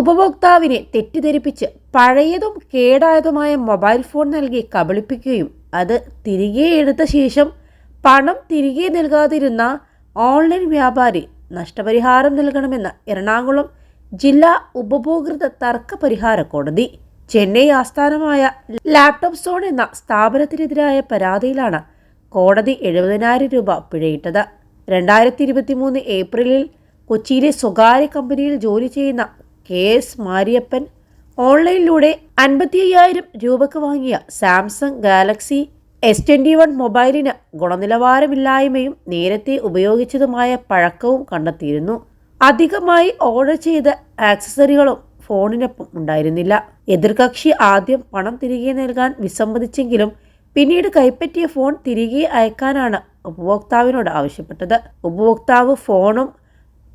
ഉപഭോക്താവിനെ തെറ്റിദ്ധരിപ്പിച്ച് പഴയതും കേടായതുമായ mobile phone നൽകി കബളിപ്പിക്കുകയും അത് തിരികെ എടുത്ത ശേഷം പണം തിരികെ നൽകാതിരുന്ന ഓൺലൈൻ വ്യാപാരി നഷ്ടപരിഹാരം നൽകണമെന്ന് എറണാകുളം ജില്ലാ ഉപഭോക്തൃ തർക്ക പരിഹാര കോടതി. ചെന്നൈ ആസ്ഥാനമായ ലാപ്ടോപ്പ് സോൺ എന്ന സ്ഥാപനത്തിനെതിരായ പരാതിയിലാണ് കോടതി എഴുപതിനായിരം രൂപ പിഴയിട്ടത്. രണ്ടായിരത്തി ഇരുപത്തി മൂന്ന് ഏപ്രിലിൽ കൊച്ചിയിലെ സ്വകാര്യ കമ്പനിയിൽ ജോലി ചെയ്യുന്ന കെ എസ് മാരിയപ്പൻ. ഓൺലൈനിലൂടെ അൻപത്തി അയ്യായിരം രൂപക്ക് വാങ്ങിയ Samsung Galaxy S twenty one മൊബൈലിന് ഗുണനിലവാരമില്ലായ്മയും നേരത്തെ ഉപയോഗിച്ചതുമായ പഴക്കവും കണ്ടെത്തിയിരുന്നു. അധികമായി ഓർഡർ ചെയ്ത ആക്സസറികളും ഫോണിനൊപ്പം ഉണ്ടായിരുന്നില്ല. എതിർകക്ഷി ആദ്യം പണം തിരികെ നൽകാൻ വിസമ്മതിച്ചെങ്കിലും പിന്നീട് കൈപ്പറ്റിയ ഫോൺ തിരികെ അയക്കാനാണ് ഉപഭോക്താവിനോട് ആവശ്യപ്പെട്ടത്. ഉപഭോക്താവ് ഫോണും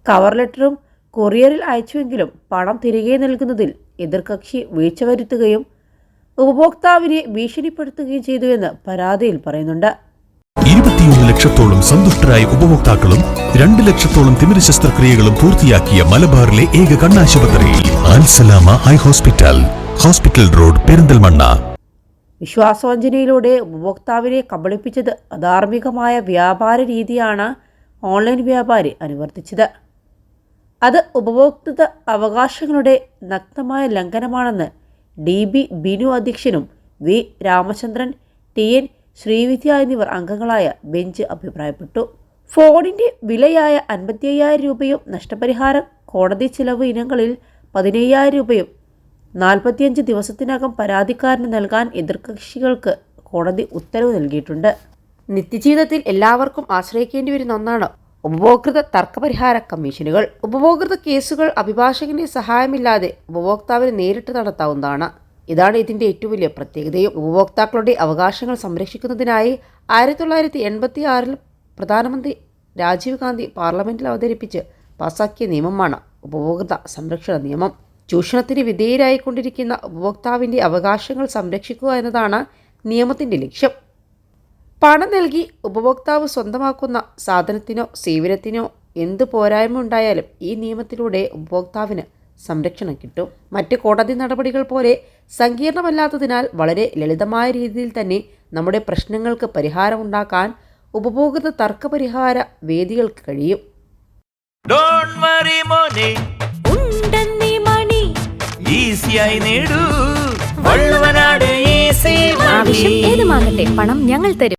കവർ ലെറ്ററും കൊറിയറിൽ അയച്ചുവെങ്കിലും പണം തിരികെ നൽകുന്നതിൽ എതിർകക്ഷി വീഴ്ച വരുത്തുകയും ഉപഭോക്താവിനെ ഭീഷണിപ്പെടുത്തുകയും ചെയ്തുവെന്ന് പരാതിയിൽ പറയുന്നുണ്ട്. ഇരുപത്തിയൊന്ന് ലക്ഷത്തോളം സന്തുഷ്ടരായ ഉപഭോക്താക്കളും രണ്ട് ലക്ഷത്തോളം തിമിര ശസ്ത്രക്രിയകളും പൂർത്തിയാക്കിയ മലബാറിലെ ഏക കണ്ണാശുപത്രി Al Salama high hospital hospital road Perinthalmanna. വിശ്വാസവഞ്ചനയിലൂടെ ഉപഭോക്താവിനെ കബളിപ്പിച്ചത് അധാർമികമായ വ്യാപാര രീതിയാണ് ഓൺലൈൻ വ്യാപാരി അനുവർത്തിച്ചത്. അത് ഉപഭോക്തൃ അവകാശങ്ങളുടെ നഗ്നമായ ലംഘനമാണെന്ന് ഡി ബി ബിനു അധ്യക്ഷനും V Ramachandran T N Sreevidya എന്നിവർ അംഗങ്ങളായ ബെഞ്ച് അഭിപ്രായപ്പെട്ടു. ഫോണിന്റെ വിലയായ അൻപത്തി അയ്യായിരം രൂപയും നഷ്ടപരിഹാരം കോടതി ചിലവ് ഇനങ്ങളിൽ പതിനയ്യായിരം രൂപയും നാൽപ്പത്തിയഞ്ച് ദിവസത്തിനകം പരാതിക്കാരന് നൽകാൻ എതിർകക്ഷികൾക്ക് കോടതി ഉത്തരവ് നൽകിയിട്ടുണ്ട്. നിത്യജീവിതത്തിൽ എല്ലാവർക്കും ആശ്രയിക്കേണ്ടി വരുന്ന ഒന്നാണ് ഉപഭോക്തൃ തർക്കപരിഹാര കമ്മീഷനുകൾ ഉപഭോക്തൃ കേസുകൾ അഭിഭാഷകന്റെ സഹായമില്ലാതെ ഉപഭോക്താവിന് നേരിട്ട് നടത്താവുന്നതാണ്. ഇതാണ് ഇതിന്റെ ഏറ്റവും വലിയ പ്രത്യേകതയും. ഉപഭോക്താക്കളുടെ അവകാശങ്ങൾ സംരക്ഷിക്കുന്നതിനായി ആയിരത്തി തൊള്ളായിരത്തി എൺപത്തി ആറിൽ പ്രധാനമന്ത്രി രാജീവ് ഗാന്ധി പാർലമെന്റിൽ അവതരിപ്പിച്ച് പാസാക്കിയ നിയമമാണ് ഉപഭോക്തൃ സംരക്ഷണ നിയമം. ചൂഷണത്തിന് വിധേയരായിക്കൊണ്ടിരിക്കുന്ന ഉപഭോക്താവിന്റെ അവകാശങ്ങൾ സംരക്ഷിക്കുക എന്നതാണ് നിയമത്തിന്റെ ലക്ഷ്യം. പണം നൽകി ഉപഭോക്താവ് സ്വന്തമാക്കുന്ന സാധനത്തിനോ സേവനത്തിനോ എന്ത് പോരായ്മ ഉണ്ടായാലും ഈ നിയമത്തിലൂടെ ഉപഭോക്താവിന് സംരക്ഷണം കിട്ടും. മറ്റ് കോടതി നടപടികൾ പോലെ സങ്കീർണമല്ലാത്തതിനാൽ വളരെ ലളിതമായ രീതിയിൽ തന്നെ നമ്മുടെ പ്രശ്നങ്ങൾക്ക് പരിഹാരമുണ്ടാക്കാൻ ഉപഭോക്തൃ തർക്ക പരിഹാര വേദികൾക്ക് കഴിയും. ഡോണ്ട് വറി മോനെ. ഉണ്ടെന്നീ മണി. ഈസിയായി നേടൂ. ആവശ്യം ഏതുമാകട്ടെ പണം ഞങ്ങൾ തരും.